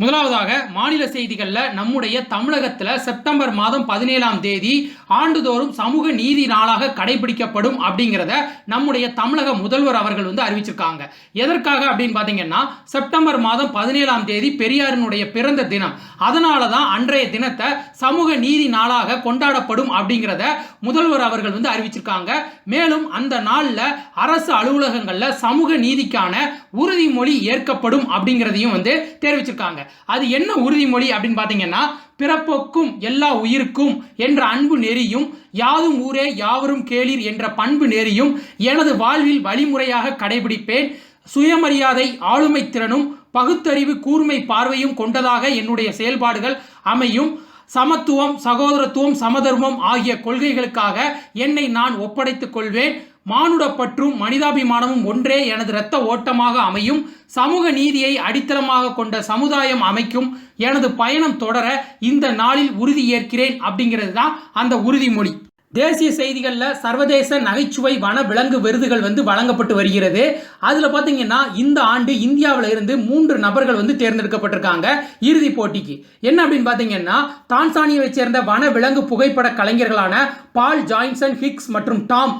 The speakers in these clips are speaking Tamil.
முதலாவதாக மாநில செய்திகளில் நம்முடைய தமிழகத்தில் செப்டம்பர் மாதம் பதினேழாம் தேதி ஆண்டுதோறும் சமூக நீதி நாளாக கடைபிடிக்கப்படும் அப்படிங்கிறத நம்முடைய தமிழக முதல்வர் அவர்கள் வந்து அறிவிச்சிருக்காங்க. எதற்காக அப்படின்னு பார்த்தீங்கன்னா செப்டம்பர் மாதம் பதினேழாம் தேதி பெரியாரினுடைய பிறந்த தினம். அதனால தான் அன்றைய தினத்தை சமூக நீதி நாளாக கொண்டாடப்படும் அப்படிங்கிறத முதல்வர் அவர்கள் வந்து அறிவிச்சிருக்காங்க. மேலும் அந்த நாளில் அரசு அலுவலகங்களில் சமூக நீதிக்கான உறுதிமொழி ஏற்கப்படும் அப்படிங்கிறதையும் வந்து தெரிவிச்சிருக்காங்க. அது என்ன உறுதிமொழி அப்படின்னு பார்த்தீங்கன்னா பிறப்போக்கும் எல்லா உயிருக்கும் என்ற அன்பு நெறியும் யாதும் ஊரே யாவரும் கேளீர் என்ற பண்பு நெறியும் எனது வாழ்வில் வழிமுறையாக கடைபிடிப்பேன் சுயமரியாதை ஆளுமை திறனும் பகுத்தறிவு கூர்மை பார்வையும் கொண்டதாக என்னுடைய செயல்பாடுகள் அமையும். சமத்துவம் சகோதரத்துவம் சமதர்மம் ஆகிய கொள்கைகளுக்காக என்னை நான் ஒப்படைத்துக் கொள்வேன். மானுடப்பற்றும் மனிதாபிமானமும் ஒன்றே எனது இரத்த ஓட்டமாக அமையும். சமூக நீதியை அடித்தளமாக கொண்ட சமுதாயம் அமைக்கும். எனது பயணம் தொடர இந்த நாளில் உறுதி ஏற்கிறேன் அப்படிங்கிறது தான் அந்த உறுதிமொழி. தேசிய செய்திகளில் சர்வதேச நகைச்சுவை வன விலங்கு விருதுகள் வந்து வழங்கப்பட்டு வருகிறது. அதில் பார்த்தீங்கன்னா இந்த ஆண்டு இந்தியாவில் இருந்து மூன்று நபர்கள் வந்து தேர்ந்தெடுக்கப்பட்டிருக்காங்க இறுதிப் போட்டிக்கு. என்ன அப்படின்னு பார்த்தீங்கன்னா தான்சானியாவை சேர்ந்த வன விலங்கு புகைப்பட கலைஞர்களான பால் ஜாயின்சன் ஹிக்ஸ் மற்றும் டாம்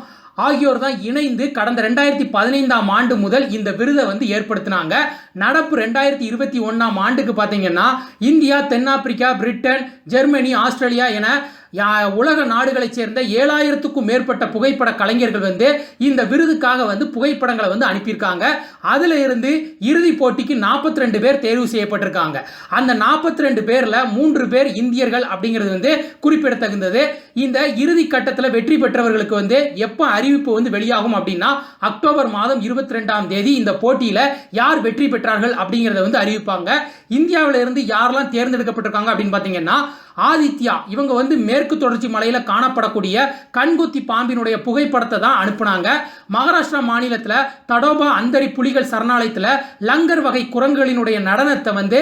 ஆகியோர் தான் இணைந்து கடந்த ரெண்டாயிரத்தி பதினைந்தாம் ஆண்டு முதல் இந்த விருதை வந்து ஏற்படுத்தினாங்க. நடப்பு ரெண்டாயிரத்தி இருபத்தி ஒன்றாம் ஆண்டுக்கு பார்த்தீங்கன்னா இந்தியா தென்னாப்பிரிக்கா பிரிட்டன் ஜெர்மனி ஆஸ்திரேலியா என யா- உலக நாடுகளைச் சேர்ந்த ஏழாயிரத்துக்கும் மேற்பட்ட புகைப்பட கலைஞர்கள் வந்து இந்த விருதுக்காக வந்து புகைப்படங்களை வந்து அனுப்பியிருக்காங்க. அதில் இருந்து இறுதிப் போட்டிக்கு நாற்பத்தி ரெண்டு பேர் தேர்வு செய்யப்பட்டிருக்காங்க. அந்த நாற்பத்தி ரெண்டு பேரில் மூன்று பேர் இந்தியர்கள் அப்படிங்கிறது வந்து குறிப்பிடத்தகுந்தது. இந்த இறுதி கட்டத்தில் வெற்றி பெற்றவர்களுக்கு வந்து எப்போ அறிவிப்பு வந்து வெளியாகும் அப்படின்னா அக்டோபர் மாதம் இருபத்தி ரெண்டாம் தேதி இந்த போட்டியில் யார் வெற்றி பெற்றார்கள் அப்படிங்கிறத வந்து அறிவிப்பாங்க. இந்தியாவிலிருந்து யாரெல்லாம் தேர்ந்தெடுக்கப்பட்டிருக்காங்க அப்படின்னு பார்த்தீங்கன்னா ஆதித்யா இவங்க வந்து மேற்கு தொடர்ச்சி மலையில் காணப்படக்கூடிய கண்குத்தி பாம்பினுடைய புகைப்படத்தை தான் அனுப்புனாங்க. மகாராஷ்டிரா மாநிலத்தில் தடோபா அந்தரி புலிகள் சரணாலயத்தில் லங்கர் வகை குரங்குகளினுடைய நடனத்தை வந்து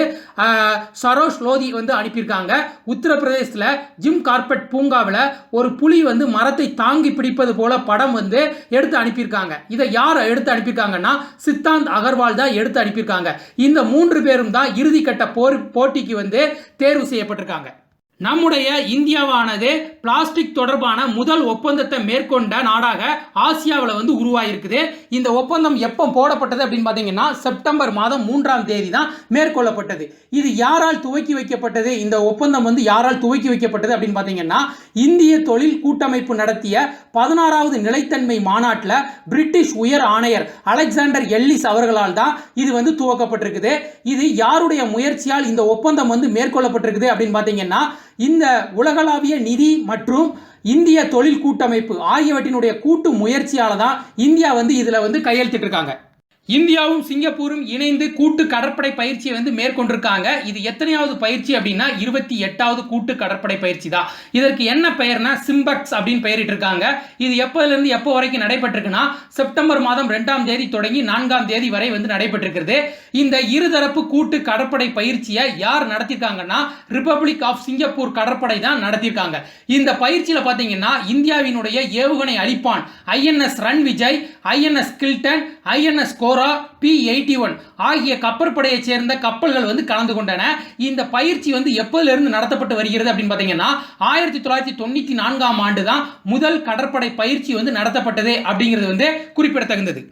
சரோஷ் லோதி வந்து அனுப்பியிருக்காங்க. உத்தரப்பிரதேசத்தில் ஜிம் கார்பெட் பூங்காவில் ஒரு புலி வந்து மரத்தை தாங்கி பிடிப்பது போல படம் வந்து எடுத்து அனுப்பியிருக்காங்க. இதை யார் எடுத்து அனுப்பியிருக்காங்கன்னா சித்தாந்த் அகர்வால் தான் எடுத்து அனுப்பியிருக்காங்க. இந்த மூன்று பேரும் தான் இறுதிக்கட்ட போர் போட்டிக்கு வந்து தேர்வு செய்யப்பட்டிருக்காங்க. நம்முடைய இந்தியாவானது பிளாஸ்டிக் தொடர்பான முதல் ஒப்பந்தத்தை மேற்கொண்ட நாடாக ஆசியாவில் வந்து உருவாயிருக்குது. இந்த ஒப்பந்தம் எப்போ போடப்பட்டது அப்படின்னு பார்த்தீங்கன்னா செப்டம்பர் மாதம் மூன்றாம் தேதி தான் மேற்கொள்ளப்பட்டது. இது யாரால் துவக்கி வைக்கப்பட்டது? இந்த ஒப்பந்தம் வந்து யாரால் துவக்கி வைக்கப்பட்டது அப்படின்னு பார்த்தீங்கன்னா இந்திய தொழில் கூட்டமைப்பு நடத்திய பதினாறாவது நிலைத்தன்மை மாநாட்டில் பிரிட்டிஷ் உயர் ஆணையர் அலெக்சாண்டர் எல்லிஸ் அவர்களால் தான் இது வந்து துவக்கப்பட்டிருக்குது. இது யாருடைய முயற்சியால் இந்த ஒப்பந்தம் வந்து மேற்கொள்ளப்பட்டிருக்குது அப்படின்னு பார்த்தீங்கன்னா இந்த உலகளாவிய நிதி மற்றும் இந்திய தொழில் கூட்டமைப்பு ஆகியவற்றினுடைய கூட்டு முயற்சியால் தான் இந்தியா வந்து இதில் வந்து கையெழுத்திட்டு இருக்காங்க. இந்தியாவும் சிங்கப்பூரும் இணைந்து கூட்டு கடற்படை பயிற்சியை வந்து மேற்கொண்டிருக்காங்க. இது எத்தனையாவது பயிற்சி அப்படின்னா இருபத்தி எட்டாவது கூட்டு கடற்படை பயிற்சி தான். இதற்கு என்ன பெயர்னா சிம்பக்ஸ் அப்படின்னு பெயரிட்டு இருக்காங்க இது எப்போதுலேருந்து எப்போ வரைக்கும் நடைபெற்றிருக்குன்னா செப்டம்பர் மாதம் ரெண்டாம் தேதி தொடங்கி நான்காம் தேதி வரை வந்து நடைபெற்றிருக்கிறது. இந்த இருதரப்பு கூட்டு கடற்படை பயிற்சியை யார் நடத்திருக்காங்கன்னா ரிப்பப்ளிக் ஆஃப் சிங்கப்பூர் கடற்படை தான் நடத்தியிருக்காங்க. இந்த பயிற்சியில் பார்த்தீங்கன்னா இந்தியாவினுடைய ஏவுகணை அழிப்பான் INS Ranvijay INS Kiltan INS Kora P eighty one ஆகிய கப்பற்படையைச் சேர்ந்த கப்பல்கள் வந்து கலந்து கொண்டன. இந்த பயிற்சி வந்து எப்போதிலிருந்து நடத்தப்பட்டு வருகிறது அப்படின்னு பார்த்தீங்கன்னா ஆயிரத்தி தொள்ளாயிரத்தி தொண்ணூற்றி நான்காம் ஆண்டு தான் முதல் கடற்படை பயிற்சி வந்து நடத்தப்பட்டது அப்படிங்கிறது வந்து குறிப்பிடத்தகுந்தது.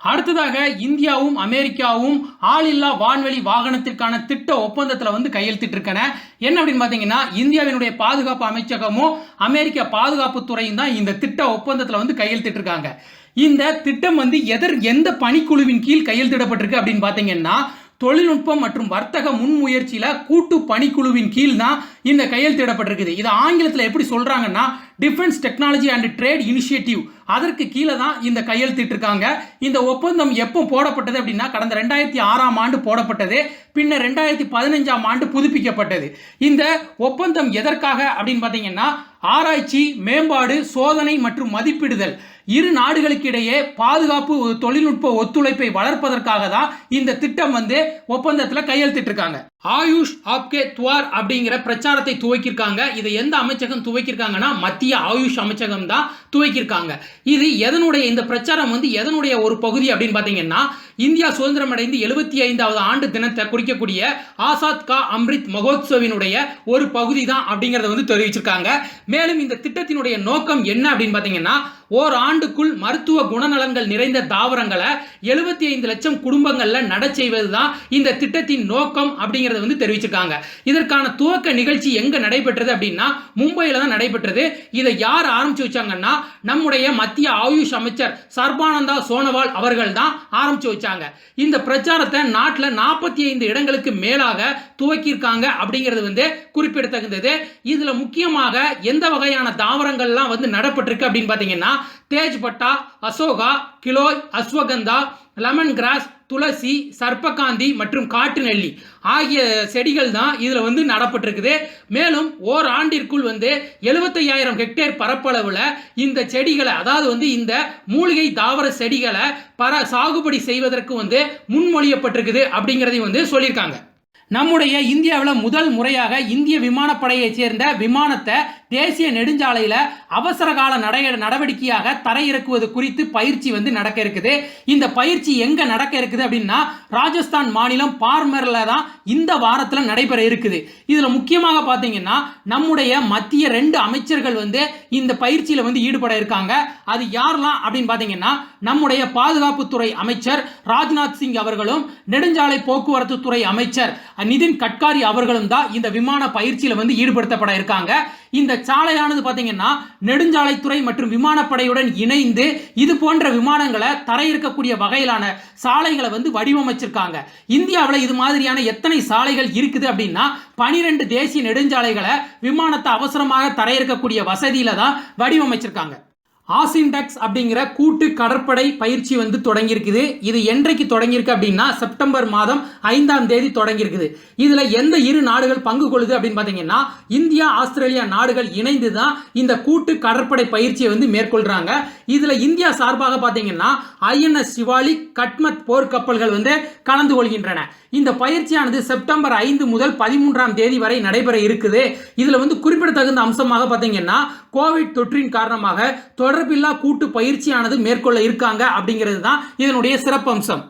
அடுத்ததாக இந்தியாவும் அமெரிக்காவும் ஆளில்லா வான்வெளி வாகனத்திற்கான திட்ட ஒப்பந்தத்தில் வந்து கையெழுத்திட்டு இருக்கன. என்ன அப்படின்னு பார்த்தீங்கன்னா இந்தியாவினுடைய பாதுகாப்பு அமைச்சகமும் அமெரிக்க பாதுகாப்புத்துறையும் தான் இந்த திட்ட ஒப்பந்தத்தில் வந்து கையெழுத்திட்டு இருக்காங்க. இந்த திட்டம் வந்து எதர் எந்த பணிக்குழுவின் கீழ் கையெழுத்திடப்பட்டிருக்கு அப்படின்னு பார்த்தீங்கன்னா தொழில்நுட்பம் மற்றும் வர்த்தக முன்முயற்சியில் கூட்டு பணிக்குழுவின் கீழ் தான் இந்த கையெழுத்திடப்பட்டிருக்குது. இது ஆங்கிலத்தில் எப்படி சொல்கிறாங்கன்னா defence technology and trade initiative அதற்கு கீழே தான் இந்த கையெழுத்திட்டிருக்காங்க. இந்த ஒப்பந்தம் எப்போ போடப்பட்டது அப்படின்னா கடந்த ரெண்டாயிரத்தி ஆறாம் ஆண்டு போடப்பட்டது. பின்னர் ரெண்டாயிரத்தி பதினஞ்சாம் ஆண்டு புதுப்பிக்கப்பட்டது. இந்த ஒப்பந்தம் எதற்காக அப்படின்னு பார்த்தீங்கன்னா ஆராய்ச்சி மேம்பாடு சோதனை மற்றும் மதிப்பிடுதல். இரு நாடுகளுக்கிடையே பாதுகாப்பு தொழில்நுட்ப ஒத்துழைப்பை வளர்ப்பதற்காக தான் இந்த திட்டம் வந்து ஒப்பந்தத்தில் கையெழுத்திட்டிருக்காங்க. ஆயுஷ் ஆப்கே துவார் அப்படிங்கிற பிரச்சாரத்தை துவக்கியிருக்காங்க. இதை எந்த அமைச்சகம் துவக்கியிருக்காங்கன்னா மத்திய ஆயுஷ் அமைச்சகம் தான் துவக்கியிருக்காங்க. இது எதனுடைய இந்த பிரச்சாரம் வந்து எதனுடைய ஒரு பகுதி அப்படின்னு பார்த்தீங்கன்னா இந்தியா சுதந்திரம் அடைந்து எழுபத்தி ஐந்தாவது ஆண்டு தினத்தை குறிக்கக்கூடிய ஆசாத் கா அம்ரித் மகோத்சவினுடைய ஒரு பகுதி தான் அப்படிங்கிறத வந்து தெரிவிச்சிருக்காங்க. மேலும் இந்த திட்டத்தினுடைய நோக்கம் என்ன அப்படின்னு பார்த்தீங்கன்னா ஓர் ஆண்டுக்குள் மருத்துவ குணநலன்கள் நிறைந்த தாவரங்களை எழுபத்தி ஐந்து லட்சம் குடும்பங்களில் நட செய்வது தான் இந்த திட்டத்தின் நோக்கம் அப்படிங்கிறத வந்து தெரிவிச்சிருக்காங்க. இதற்கான துவக்க நிகழ்ச்சி எங்கே நடைபெற்றது அப்படின்னா மும்பையில் தான் நடைபெற்றது. இதை யார் ஆரம்பிச்சு வச்சாங்கன்னா நம்முடைய மத்திய ஆயுஷ் அமைச்சர் சர்பானந்தா சோனோவால் அவர்கள் தான் ஆரம்பிச்சு வச்சாங்க. இந்த பிரச்சாரத்தை நாட்டில் நாற்பத்தி ஐந்து இடங்களுக்கு மேலாக துவக்கியிருக்காங்க அப்படிங்கிறது வந்து குறிப்பிடத்தகுந்தது. இதுல முக்கியமாக எந்த வகையான தாவரங்கள்லாம் வந்து நடப்பட்டிருக்கு அப்படின்னு பார்த்தீங்கன்னா தேஜ்பட்டா அசோகா கிலோய் அஸ்வகந்தா லெமன் கிராஸ் துளசி சர்ப்பகாந்தி மற்றும் காட்டு நெல்லி ஆகிய செடிகள் தான் இதில் வந்து நடப்பட்டிருக்குது. மேலும் ஓர் ஆண்டிற்குள் வந்து எழுபத்தையாயிரம் ஹெக்டேர் பரப்பளவில் இந்த செடிகளை அதாவது வந்து இந்த மூலிகை தாவர செடிகளை பர சாகுபடி செய்வதற்கு வந்து முன்மொழியப்பட்டிருக்குது அப்படிங்கிறதையும் வந்து சொல்லியிருக்காங்க. நம்முடைய இந்தியாவில் முதல் முறையாக இந்திய விமானப்படையைச் சேர்ந்த விமானத்தை தேசிய நெடுஞ்சாலையில் அவசர கால நடை நடவடிக்கையாக தரையிறக்குவது குறித்து பயிற்சி வந்து நடக்க இருக்குது. இந்த பயிற்சி எங்கே நடக்க இருக்குது அப்படின்னா ராஜஸ்தான் மாநிலம் பார்மரில் தான் இந்த வாரத்தில் நடைபெற இருக்குது. இதில் முக்கியமாக பார்த்தீங்கன்னா நம்முடைய மத்திய ரெண்டு அமைச்சர்கள் வந்து இந்த பயிற்சியில் வந்து ஈடுபட இருக்காங்க. அது யாரெல்லாம் அப்படின்னு பார்த்தீங்கன்னா நம்முடைய பாதுகாப்புத்துறை அமைச்சர் ராஜ்நாத் சிங் அவர்களும் நெடுஞ்சாலை போக்குவரத்து துறை அமைச்சர் நிதின் கட்காரி அவர்களும் தான் இந்த விமான பயிற்சியில் வந்து ஈடுபடுத்தப்பட இருக்காங்க. இந்த சாலையானது பார்த்தீங்கன்னா நெடுஞ்சாலைத்துறை மற்றும் விமானப்படையுடன் இணைந்து இது போன்ற விமானங்களை தரையிறக்கக்கூடிய வகையிலான சாலைகளை வந்து வடிவமைச்சிருக்காங்க. இந்தியாவில் இது மாதிரியான எத்தனை சாலைகள் இருக்குது அப்படின்னா பனிரெண்டு தேசிய நெடுஞ்சாலைகளை விமானத்தை அவசரமாக தரையிறக்கக்கூடிய வசதியில தான் வடிவமைச்சிருக்காங்க. ஆசின்டெக்ஸ் அப்படிங்கிற கூட்டு கடற்படை பயிற்சி வந்து தொடங்கியிருக்குது. இது என்றைக்கு தொடங்கியிருக்கு அப்படின்னா செப்டம்பர் மாதம் ஐந்தாம் தேதி தொடங்கியிருக்குது. இதில் எந்த இரு நாடுகள் பங்கு கொள்ளுது அப்படின்னு பார்த்தீங்கன்னா இந்தியா ஆஸ்திரேலியா நாடுகள் இணைந்து தான் இந்த கூட்டு கடற்படை பயிற்சியை வந்து மேற்கொள்கிறாங்க இதில் இந்தியா சார்பாக பார்த்தீங்கன்னா ஐஎன்எஸ் சிவாலிக் கட்மத் போர்க்கப்பல்கள் வந்து கலந்து கொள்கின்றன. இந்த பயிற்சியானது செப்டம்பர் ஐந்து முதல் பதிமூன்றாம் தேதி வரை நடைபெற இருக்குது. இதில் வந்து குறிப்பிடத்தகுந்த அம்சமாக பார்த்தீங்கன்னா கோவிட் தொற்றின் காரணமாக தொடர்பில்லா கூட்டு பயிற்சியானது மேற்கொள்ள இருக்காங்க அப்படிங்கிறது தான் இதனுடைய சிறப்பம்சம்.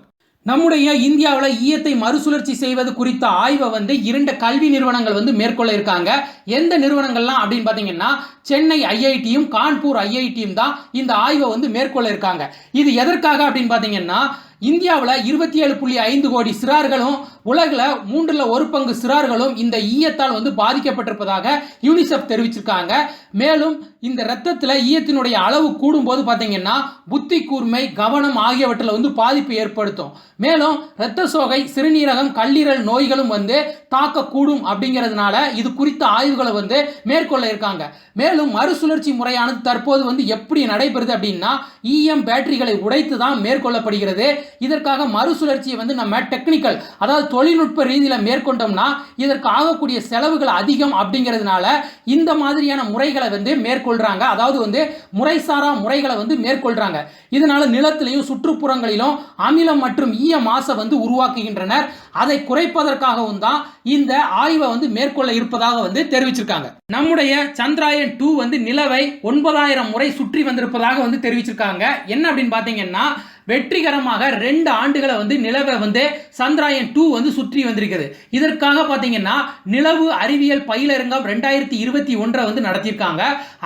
நம்முடைய இந்தியாவில் ஈயத்தை மறுசுழற்சி செய்வது குறித்த ஆய்வை வந்து இரண்டு கல்வி நிறுவனங்கள் வந்து மேற்கொள்ள இருக்காங்க. எந்த நிறுவனங்கள்லாம் அப்படின்னு பார்த்தீங்கன்னா சென்னை ஐஐடியும் கான்பூர் ஐஐடியும் தான் இந்த ஆய்வை வந்து மேற்கொள்ள இருக்காங்க. இது எதற்காக அப்படின்னு பார்த்தீங்கன்னா இந்தியாவில் இருபத்தி ஏழு புள்ளி ஐந்து கோடி சிறார்களும் உலகில் மூன்றில் ஒரு பங்கு சிறார்களும் இந்த ஈயத்தால் வந்து பாதிக்கப்பட்டிருப்பதாக யூனிசெஃப் தெரிவிச்சிருக்காங்க. மேலும் இந்த ரத்தத்தில் ஈயத்தினுடைய அளவு கூடும்போது பார்த்தீங்கன்னா புத்தி கூர்மை கவனம் ஆகியவற்றில் வந்து பாதிப்பு ஏற்படுத்தும். மேலும் இரத்த சோகை சிறுநீரகம் கல்லீரல் நோய்களும் வந்து தாக்கக்கூடும் அப்படிங்கிறதுனால இது குறித்த ஆய்வுகளை வந்து மேற்கொள்ள இருக்காங்க. மேலும் மறுசுழற்சி முறையானது தற்போது வந்து எப்படி நடைபெறுது அப்படின்னா இஎம் பேட்டரிகளை உடைத்து தான் மேற்கொள்ளப்படுகிறது. இதற்காக மறுசுழற்சியை வந்து நம்ம டெக்னிக்கல் அதாவது தொழில்நுட்ப ரீதியில் மேற்கொண்டோம்னா இதற்கு ஆகக்கூடிய செலவுகள் அதிகம் அப்படிங்கிறதுனால இந்த மாதிரியான முறைகளை வந்து மேற்கொள்கிறாங்க அதாவது வந்து முறைசாரா முறைகளை வந்து மேற்கொள்கிறாங்க இதனால் நிலத்திலையும் சுற்றுப்புறங்களிலும் அமிலம் மற்றும் ஈய மாசை வந்து உருவாக்குகின்றனர். அதை குறைப்பதற்காகவும் தான் இந்த ஆய்வை வந்து மேற்கொள்ள இருப்பதாக வந்து தெரிவிச்சிருக்காங்க. நம்முடைய சந்திராயன் டூ வந்து நிலவை ஒன்பதாயிரம் முறை சுற்றி வந்திருப்பதாக வந்து தெரிவிச்சிருக்காங்க. என்ன அப்படின்னு பார்த்தீங்கன்னா வெற்றிகரமாக ரெண்டு ஆண்டுகளை வந்து நிலவை வந்து சந்திராயன் டூ வந்து சுற்றி வந்திருக்குது. இதற்காக பார்த்தீங்கன்னா நிலவு அறிவியல் பயிலரங்கம் ரெண்டாயிரத்தி இருபத்தி ஒன்றை வந்து நடத்தியிருக்காங்க.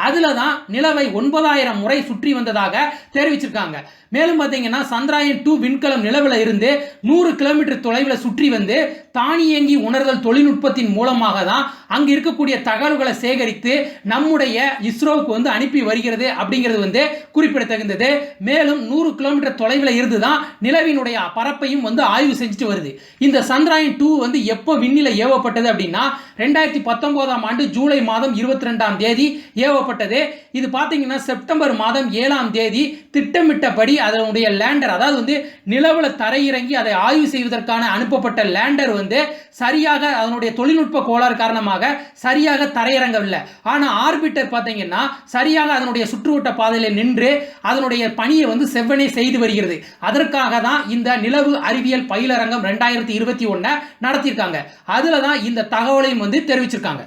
அதில் தான் நிலவை ஒன்பதாயிரம் முறை சுற்றி வந்ததாக தெரிவிச்சிருக்காங்க. மேலும் பார்த்தீங்கன்னா சந்திராயன் டூ விண்கலம் நிலவில் இருந்து நூறு கிலோமீட்டர் தொலைவில் சுற்றி வந்து தானியங்கி உணர்தல் தொழில்நுட்பத்தின் மூலமாக தான் அங்கே இருக்கக்கூடிய தகவல்களை சேகரித்து நம்முடைய இஸ்ரோவுக்கு வந்து அனுப்பி வருகிறது அப்படிங்கிறது வந்து குறிப்பிடத்தகுந்தது. மேலும் நூறு கிலோமீட்டர் தொலைவில் இருந்து தான் நிலவினுடைய பரப்பையும் வந்து ஆய்வு செஞ்சுட்டு வருது. இந்த சந்திராயன் டூ வந்து எப்போ விண்ணில ஏவப்பட்டது அப்படின்னா ரெண்டாயிரத்தி பத்தொன்பதாம் ஆண்டு ஜூலை மாதம் இருபத்தி ரெண்டாம் தேதி ஏவப்பட்டது. இது பார்த்தீங்கன்னா செப்டம்பர் மாதம் ஏழாம் தேதி திட்டமிட்டபடி அதனுடைய லேண்டர் அதாவது வந்து நிலவில் தரையிறங்கி அதை ஆய்வு செய்வதற்கான அனுப்பப்பட்ட லேண்டர் வந்து சரியாக அதனுடைய தொழில்நுட்ப கோளாறு காரணமாக சரியாக தரையிறங்கவில்லை. ஆனால் ஆர்பிட்டர் பார்த்தீங்கன்னா சரியாக அதனுடைய சுற்றுவட்ட பாதையில் நின்று அதனுடைய பணியை வந்து செவ்வனே செய்து வருகிறது. அதற்காக தான் இந்த நிலவு அறிவியல் பயிலரங்கம் ரெண்டாயிரத்தி இருபத்தி ஒன்றை நடத்தியிருக்காங்க. அதில் தான் இந்த தகவலையும் வந்து தெரிவிச்சிருக்காங்க.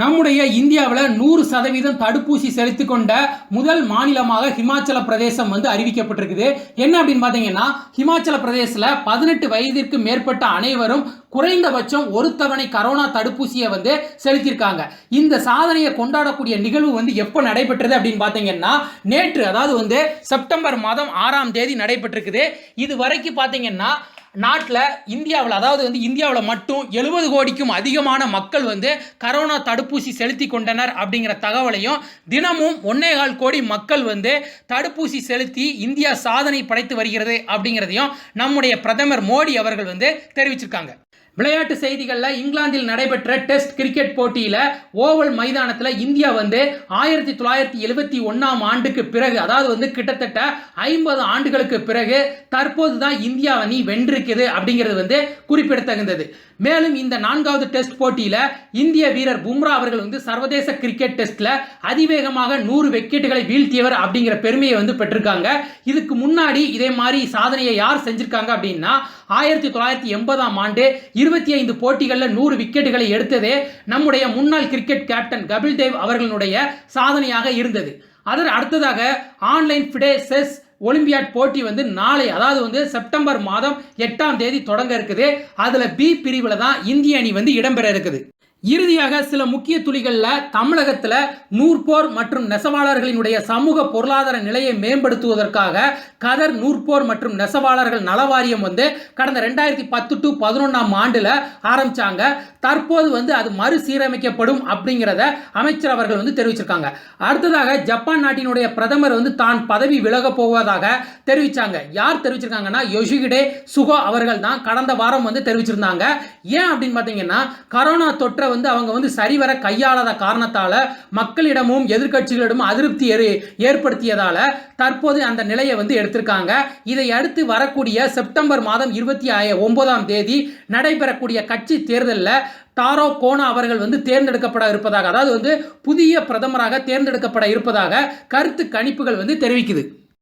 நம்முடைய இந்தியாவில் நூறு சதவீதம் தடுப்பூசி செலுத்தி கொண்ட முதல் மாநிலமாக ஹிமாச்சல பிரதேசம் வந்து அறிவிக்கப்பட்டிருக்குது. என்ன அப்படின்னு பார்த்தீங்கன்னா ஹிமாச்சல பிரதேசத்தில் பதினெட்டு வயதிற்கு மேற்பட்ட அனைவரும் குறைந்தபட்சம் ஒரு தவணை கரோனா தடுப்பூசியை வந்து செலுத்தியிருக்காங்க. இந்த சாதனையை கொண்டாடக்கூடிய நிகழ்வு வந்து எப்போ நடைபெற்றது அப்படின்னு பார்த்தீங்கன்னா நேற்று அதாவது வந்து செப்டம்பர் மாதம் ஆறாம் தேதி நடைபெற்றிருக்குது. இது வரைக்கும் பார்த்தீங்கன்னா நாட்டில் இந்தியாவில் அதாவது வந்து இந்தியாவில் மட்டும் எழுபது கோடிக்கும் அதிகமான மக்கள் வந்து கரோனா தடுப்பூசி செலுத்தி கொண்டனர் அப்படிங்கிற தகவலையும் தினமும் ஒன்னேகால் கோடி மக்கள் வந்து தடுப்பூசி செலுத்தி இந்தியா சாதனை படைத்து வருகிறது அப்படிங்கிறதையும் நம்முடைய பிரதமர் மோடி அவர்கள் வந்து தெரிவிச்சிருக்காங்க. விளையாட்டு செய்திகளில் இங்கிலாந்தில் நடைபெற்ற டெஸ்ட் கிரிக்கெட் போட்டியில் ஓவல் மைதானத்தில் இந்தியா வந்து ஆயிரத்தி தொள்ளாயிரத்தி எழுபத்தி ஒன்றாம் ஆண்டுக்கு பிறகு அதாவது வந்து கிட்டத்தட்ட ஐம்பது ஆண்டுகளுக்கு பிறகு தற்போது தான் இந்தியா அணி வென்றிருக்குது அப்படிங்கிறது வந்து குறிப்பிடத்தகுந்தது. மேலும் இந்த நான்காவது டெஸ்ட் போட்டியில் இந்திய வீரர் பும்ரா அவர்கள் வந்து சர்வதேச கிரிக்கெட் டெஸ்ட்டில் அதிவேகமாக நூறு விக்கெட்டுகளை வீழ்த்தியவர் அப்படிங்கிற பெருமையை வந்து பெற்றிருக்காங்க. இதுக்கு முன்னாடி இதே மாதிரி சாதனையை யார் செஞ்சிருக்காங்க அப்படின்னா ஆயிரத்தி தொள்ளாயிரத்தி எண்பதாம் ஆண்டு இருபத்தி ஐந்து போட்டிகளில் நூறு விக்கெட்டுகளை எடுத்ததே நம்முடைய முன்னாள் கிரிக்கெட் கேப்டன் கபில் தேவ் அவர்களுடைய சாதனையாக இருந்தது. அதற்கு அடுத்ததாக ஆன்லைன் ஃபிடே செஸ் ஒலிம்பியாட் போட்டி வந்து நாளை அதாவது வந்து செப்டம்பர் மாதம் எட்டாம் தேதி தொடங்க இருக்குது. அதில் பி பிரிவில் தான் இந்திய அணி வந்து இடம்பெற இருக்குது. இறுதியாக சில முக்கிய துளிகளில் தமிழகத்தில் நூற்போர் மற்றும் நெசவாளர்களினுடைய சமூக பொருளாதார நிலையை மேம்படுத்துவதற்காக கதர் நூற்போர் மற்றும் நெசவாளர்கள் நல வாரியம் வந்து கடந்த ரெண்டாயிரத்தி பத்து டு பதினொன்றாம் ஆண்டில் ஆரம்பித்தாங்க தற்போது வந்து அது மறுசீரமைக்கப்படும் அப்படிங்கிறத அமைச்சர் அவர்கள் வந்து தெரிவிச்சிருக்காங்க. அடுத்ததாக ஜப்பான் நாட்டினுடைய பிரதமர் வந்து தான் பதவி விலக போவதாக தெரிவித்தாங்க யார் தெரிவிச்சிருக்காங்கன்னா யோஷிகிடே சுகோ அவர்கள் தான் கடந்த வாரம் வந்து தெரிவிச்சிருந்தாங்க. ஏன் அப்படின்னு பார்த்தீங்கன்னா கரோனா தொற்றை வந்து அவங்க வந்து சரிவர கையாளாத காரணத்தால் மக்களிடமும் எதிர்க்கட்சிகளிடமும் அதிருப்தி ஏற்படுத்தியதால் தற்போது அந்த நிலையை வந்து எடுத்திருக்காங்க. இதை அடுத்து வரக்கூடிய செப்டம்பர் மாதம் இருபத்தி ஒன்பதாம் தேதி நடைபெறக்கூடிய கட்சி தேர்தலில் டாரோ கோனா அவர்கள் வந்து தேர்ந்தெடுக்கப்பட இருப்பதாக அதாவது வந்து புதிய பிரதமராக தேர்ந்தெடுக்கப்பட இருப்பதாக கருத்து கணிப்புகள் வந்து தெரிவிக்குது.